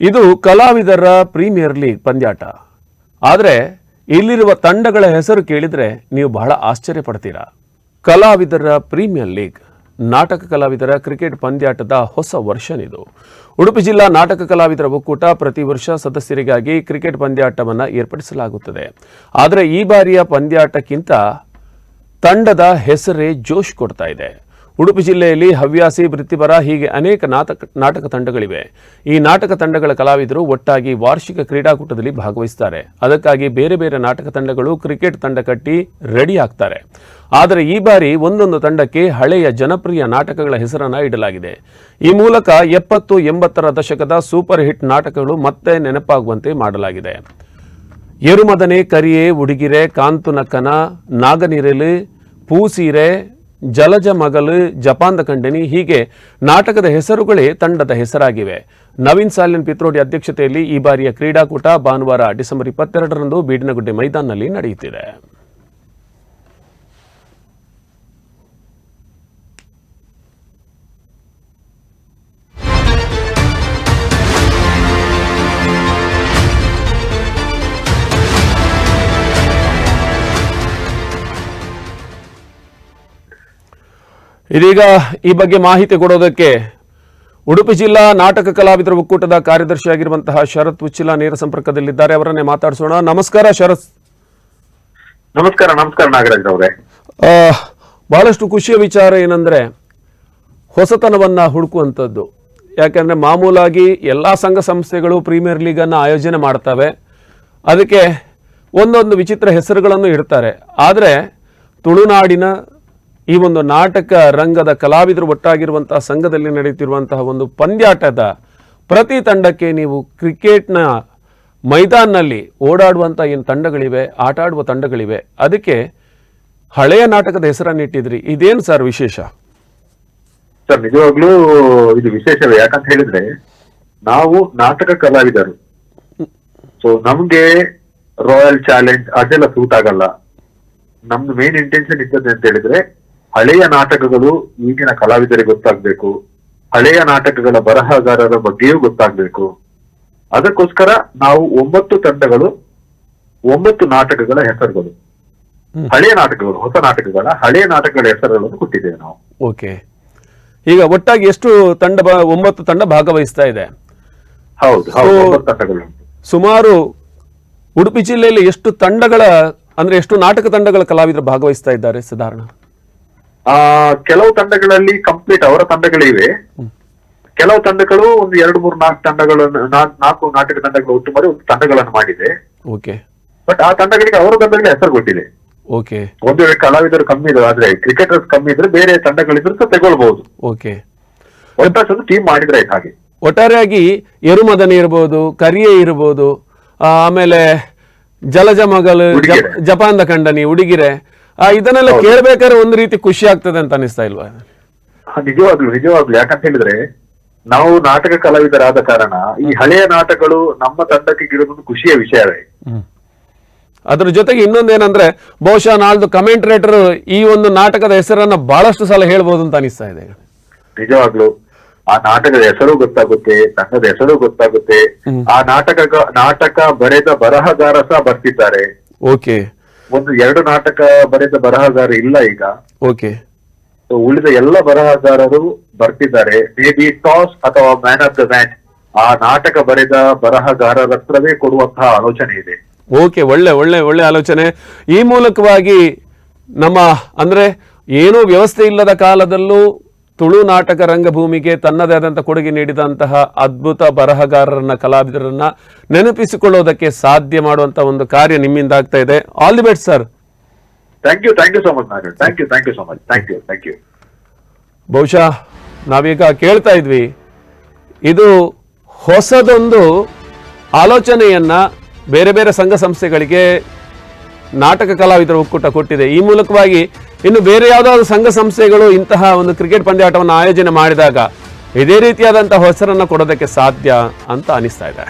ಇದು ಕಲಾವಿದರ premier league ಪಂದ್ಯಾಟ. ಆದರೆ ಇಲ್ಲಿರುವ ತಂಡಗಳ ಹೆಸರು ಕೇಳಿದರೆ ನೀವು ಬಹಳ ಆಶ್ಚರ್ಯ ಪಡ್ತೀರಾ ಕಲಾವಿದರ ಪ್ರೀಮಿಯರ್ ಲೀಗ್, ನಾಟಕ ಕಲಾವಿದರ ಕ್ರಿಕೆಟ್ ಪಂದ್ಯಾಟದ ಹೊಸ ವರ್ಷನ್ ಇದು. ಉಡುಪಿ ಜಿಲ್ಲಾ ನಾಟಕ ಕಲಾವಿದರ ಒಕ್ಕೂಟ ಪ್ರತಿ ವರ್ಷ ಸದಸ್ಯರಿಗಾಗಿ ಕ್ರಿಕೆಟ್ ಪಂದ್ಯಾಟವನ್ನು ಏರ್ಪಡಿಸಲಾಗುತ್ತದೆ. ಆದರೆ ಈ ಬಾರಿಯ ಪಂದ್ಯಾಟಕ್ಕಿಂತ ತಂಡದ ಹೆಸರೇ ಜೋಶ್ ಕೊಡ್ತಾ ಇದೆ. ಉಡುಪಿ ಜಿಲ್ಲೆಯಲ್ಲಿ ಹವ್ಯಾಸಿ, ವೃತ್ತಿಪರ, ಹೀಗೆ ಅನೇಕ ನಾಟಕ ನಾಟಕ ತಂಡಗಳಿವೆ. ಈ ನಾಟಕ ತಂಡಗಳ ಕಲಾವಿದರು ಒಟ್ಟಾಗಿ ವಾರ್ಷಿಕ ಕ್ರೀಡಾಕೂಟದಲ್ಲಿ ಭಾಗವಹಿಸ್ತಾರೆ. ಅದಕ್ಕಾಗಿ ಬೇರೆ ಬೇರೆ ನಾಟಕ ತಂಡಗಳು ಕ್ರಿಕೆಟ್ ತಂಡ ಕಟ್ಟಿ ರೆಡಿ ಆಗ್ತಾರೆ. ಆದರೆ ಈ ಬಾರಿ ಒಂದೊಂದು ತಂಡಕ್ಕೆ ಹಳೆಯ ಜನಪ್ರಿಯ ನಾಟಕಗಳ ಹೆಸರನ್ನ ಇಡಲಾಗಿದೆ. ಈ ಮೂಲಕ ಎಪ್ಪತ್ತು ಎಂಬತ್ತರ ದಶಕದ ಸೂಪರ್ ಹಿಟ್ ನಾಟಕಗಳು ಮತ್ತೆ ನೆನಪಾಗುವಂತೆ ಮಾಡಲಾಗಿದೆ. ಎರುಮದನೆ, ಕರಿಯೇ, ಉಡುಗಿರೆ ಕಾಂತು ನಕ್ಕನ ನಾಗನಿರಲು, ಪೂಸೀರೆ ಜಲಜ ಮಗಲು ಜಪಾನ್ದ ಖಂಡನಿ ಹೀಗೆ ನಾಟಕದ ಹೆಸರುಗಳೇ ತಂಡದ ಹೆಸರಾಗಿವೆ. ನವೀನ್ ಸಾಲಿನ್ ಪಿತ್ರೋಡಿ ಅಧ್ಯಕ್ಷತೆಯಲ್ಲಿ ಈ ಬಾರಿಯ ಕ್ರೀಡಾಕೂಟ ಭಾನುವಾರ ಡಿಸೆಂಬರ್ ಇಪ್ಪತ್ತೆರಡರಂದು ಬೀಡಿನಗುಡ್ಡೆ ಮೈದಾನದಲ್ಲಿ ನಡೆಯುತ್ತಿದೆ. ಇದೀಗ ಈ ಬಗ್ಗೆ ಮಾಹಿತಿ ಕೊಡೋದಕ್ಕೆ ಉಡುಪಿ ಜಿಲ್ಲಾ ನಾಟಕ ಕಲಾವಿದರ ಒಕ್ಕೂಟದ ಕಾರ್ಯದರ್ಶಿಯಾಗಿರುವಂತಹ ಶರತ್ ಉಚ್ಚಿಲ ನೇರ ಸಂಪರ್ಕದಲ್ಲಿದ್ದಾರೆ. ಅವರನ್ನೇ ಮಾತಾಡಿಸೋಣ. ನಮಸ್ಕಾರ ಶರತ್. ನಮಸ್ಕಾರ ನಮಸ್ಕಾರ ನಾಗರಾಜ್ ಅವರೇ. ಬಹಳಷ್ಟು ಖುಷಿಯ ವಿಚಾರ ಏನಂದ್ರೆ ಹೊಸತನವನ್ನ ಹುಡುಕುವಂಥದ್ದು. ಯಾಕೆಂದ್ರೆ ಮಾಮೂಲಾಗಿ ಎಲ್ಲ ಸಂಘ ಸಂಸ್ಥೆಗಳು ಪ್ರೀಮಿಯರ್ ಲೀಗನ್ನು ಆಯೋಜನೆ ಮಾಡ್ತವೆ. ಅದಕ್ಕೆ ಒಂದೊಂದು ವಿಚಿತ್ರ ಹೆಸರುಗಳನ್ನು ಇಡ್ತಾರೆ. ಆದರೆ ತುಳುನಾಡಿನ ಈ ಒಂದು ನಾಟಕ ರಂಗದ ಕಲಾವಿದರು ಒಟ್ಟಾಗಿರುವಂತಹ ಸಂಘದಲ್ಲಿ ನಡೆಯುತ್ತಿರುವಂತಹ ಒಂದು ಪಂದ್ಯಾಟದ ಪ್ರತಿ ತಂಡಕ್ಕೆ ನೀವು ಕ್ರಿಕೆಟ್ನ ಮೈದಾನಲ್ಲಿ ಓಡಾಡುವಂಥ ಏನು ತಂಡಗಳಿವೆ ಆಟ ಆಡುವ ತಂಡಗಳಿವೆ, ಅದಕ್ಕೆ ಹಳೆಯ ನಾಟಕದ ಹೆಸರನ್ನಿಟ್ಟಿದ್ರಿ ಇದೇನು ಸರ್ ವಿಶೇಷ? ಸರ್, ನಿಜವಾಗ್ಲೂ ಇದು ವಿಶೇಷವೇ. ಯಾಕಂತ ಹೇಳಿದ್ರೆ, ನಾವು ನಾಟಕ ಕಲಾವಿದರು. ಸೊ ನಮ್ಗೆ ರಾಯಲ್ ಚಾಲೆಂಜ್ ಅದೆಲ್ಲ ಸೂಟ್ ಆಗಲ್ಲ. ನಮ್ದು ಮೇನ್ ಇಂಟೆನ್ಷನ್ ಇದ್ದದ್ದು ಅಂತ ಹೇಳಿದ್ರೆ ಹಳೆಯ ನಾಟಕಗಳು ಈಗಿನ ಕಲಾವಿದರಿಗೆ ಗೊತ್ತಾಗ್ಬೇಕು. ಹಳೆಯ ನಾಟಕಗಳ ಬರಹಗಾರರ ಬಗ್ಗೆಯೂ ಗೊತ್ತಾಗ್ಬೇಕು. ಅದಕ್ಕೋಸ್ಕರ ನಾವು ಒಂಬತ್ತು ತಂಡಗಳು ಒಂಬತ್ತು ನಾಟಕಗಳ ಹೆಸರುಗಳು. ಹಳೆಯ ನಾಟಕಗಳು ಹೊಸ ನಾಟಕಗಳ ಹಳೆಯ ನಾಟಕಗಳ ಹೆಸರುಗಳನ್ನು ಕೊಟ್ಟಿದ್ದೇವೆ ನಾವು. ಓಕೆ. ಈಗ ಒಟ್ಟಾಗಿ ಎಷ್ಟು ತಂಡ ಒಂಬತ್ತು ತಂಡ ಭಾಗವಹಿಸ್ತಾ ಇದೆ? ಹೌದು ಹೌದು ಒಂಬತ್ತು ತಂಡಗಳು ಸುಮಾರು ಉಡುಪಿ ಜಿಲ್ಲೆಯಲ್ಲಿ ಎಷ್ಟು ತಂಡಗಳ ಅಂದ್ರೆ ಎಷ್ಟು ನಾಟಕ ತಂಡಗಳ ಕಲಾವಿದರು ಭಾಗವಹಿಸ್ತಾ ಇದ್ದಾರೆ ಸಾಧಾರಣ? ಕೆಲವು ತಂಡಗಳಲ್ಲಿ ಕಂಪ್ಲೀಟ್ ಅವರ ತಂಡಗಳಿವೆ. ಕೆಲವು ತಂಡಗಳು ಒಂದು ಎರಡು ಮೂರು ನಾಲ್ಕು ತಂಡಗಳನ್ನು ನಾಲ್ಕು ನಾಟಕ ತಂಡಗಳು ಒಟ್ಟು ಮಾಡಿ ಒಂದು ತಂಡಗಳನ್ನು ಮಾಡಿದೆ. ಓಕೆ. ಬಟ್ ಆ ತಂಡಗಳಿಗೆ ಅವರ ತಂಡಗಳಿಗೆ ಹೆಸರು ಕೊಟ್ಟಿದೆ ಓಕೆ. ಒಂದು ವೇಳೆ ಕಲಾವಿದರು ಕಮ್ಮಿ ಇದ್ರು ಆದ್ರೆ ಕ್ರಿಕೆಟರ್ಸ್ ಕಮ್ಮಿ ಇದ್ರೆ ಬೇರೆ ತಂಡಗಳಿದ್ರು ಸಹ ತಗೊಳ್ಬಹುದು. ಓಕೆ. ಒಟ್ಟಾಸ್ ಒಂದು ಟೀಮ್ ಮಾಡಿದ್ರೆ ಹಾಗೆ. ಒಟ್ಟಾರೆಯಾಗಿ ಎರುಮದನೆ ಇರ್ಬೋದು ಕರಿಯೆ ಇರ್ಬೋದು ಆಮೇಲೆ ಜಲಜ ಮಗಲು ಜಪ್- ಉಡಿಗೆರೆ. ಜಪಾನ್ದ ಖಂಡನಿ ಉಡಿಗಿರೆ ಆ, ಇದನ್ನೆಲ್ಲ ಕೇಳ್ಬೇಕಾದ್ರೆ ಒಂದು ರೀತಿ ಖುಷಿ ಆಗ್ತದೆ ಅಂತ ಅನಿಸ್ತಾ ಇಲ್ವಾ? ನಿಜವಾಗ್ಲು ನಿಜವಾಗ್ಲು. ಯಾಕಂತ ಹೇಳಿದ್ರೆ ನಾವು ನಾಟಕ ಕಲಾವಿದರಾದ ಕಾರಣ ಈ ಹಳೆಯ ನಾಟಕಗಳು ನಮ್ಮ ತಂಡಕ್ಕೆ ಗಿಡದೊಂದು ಖುಷಿಯ ವಿಷಯವೇ. ಅದ್ರ ಜೊತೆಗೆ ಇನ್ನೊಂದೇನಂದ್ರೆ ಬಹುಶಃ ನಾಳ್ದು ಕಮೆಂಟ್ರೇಟರ್ ಈ ಒಂದು ನಾಟಕದ ಹೆಸರನ್ನ ಬಹಳಷ್ಟು ಸಲ ಹೇಳ್ಬೋದು ಅಂತ ಅನಿಸ್ತಾ ಇದೆ. ನಿಜವಾಗ್ಲು. ಆ ನಾಟಕದ ಹೆಸರು ಗೊತ್ತಾಗುತ್ತೆ ತಂಡದ ಹೆಸರು ಗೊತ್ತಾಗುತ್ತೆ. ಆ ನಾಟಕ ನಾಟಕ ಬರೆದ ಬರಹಗಾರ ಸಹ ಬರ್ತಿದ್ದಾರೆ. ಓಕೆ. ಒಂದು ಎರಡು ನಾಟಕ ಬರೆದ ಬರಹಗಾರ ಇಲ್ಲ ಈಗ. ಓಕೆ. ಉಳಿದ ಎಲ್ಲ ಬರಹಗಾರರು ಬರ್ತಿದ್ದಾರೆ. ಮೇ ಬಿ ಟಾಸ್ ಅಥವಾ ಮ್ಯಾನ್ ಆಫ್ ದ ಮ್ಯಾಚ್ ಆ ನಾಟಕ ಬರೆದ ಬರಹಗಾರರ ಹತ್ರವೇ ಕೊಡುವಂತಹ ಆಲೋಚನೆ ಇದೆ. ಓಕೆ ಒಳ್ಳೆ ಒಳ್ಳೆ ಒಳ್ಳೆ ಆಲೋಚನೆ. ಈ ಮೂಲಕವಾಗಿ ನಮ್ಮ ಅಂದ್ರೆ ಏನೂ ವ್ಯವಸ್ಥೆ ಇಲ್ಲದ ಕಾಲದಲ್ಲೂ ತುಳು ನಾಟಕ ರಂಗಭೂಮಿಗೆ ತನ್ನದೇ ಆದಂಥ ಕೊಡುಗೆ ನೀಡಿದಂತಹ ಅದ್ಭುತ ಬರಹಗಾರರನ್ನ ಕಲಾವಿದರನ್ನ ನೆನಪಿಸಿಕೊಳ್ಳೋದಕ್ಕೆ ಸಾಧ್ಯ ಮಾಡುವಂತ ಒಂದು ಕಾರ್ಯ ನಿಮ್ಮಿಂದ ಆಗ್ತಾ ಇದೆ. All the best sir thank you thank you so much thank you thank you so much thank you thank you ಬಹುಶಃ ನಾವೀಗ ಕೇಳ್ತಾ ಇದ್ವಿ. ಇದು ಹೊಸದೊಂದು ಆಲೋಚನೆಯನ್ನ ಬೇರೆ ಬೇರೆ ಸಂಘ ಸಂಸ್ಥೆಗಳಿಗೆ ನಾಟಕ ಕಲಾವಿದರ ಒಕ್ಕೂಟ ಕೊಟ್ಟಿದೆ. ಈ ಮೂಲಕವಾಗಿ ಇನ್ನು ಬೇರೆ ಯಾವುದಾದ್ರು ಸಂಘ ಸಂಸ್ಥೆಗಳು ಇಂತಹ ಒಂದು ಕ್ರಿಕೆಟ್ ಪಂದ್ಯಾಟವನ್ನು ಆಯೋಜನೆ ಮಾಡಿದಾಗ ಇದೇ ರೀತಿಯಾದಂತಹ ಹೆಸರನ್ನು ಕೊಡೋದಕ್ಕೆ ಸಾಧ್ಯ ಅಂತ ಅನಿಸ್ತಾ ಇದೆ.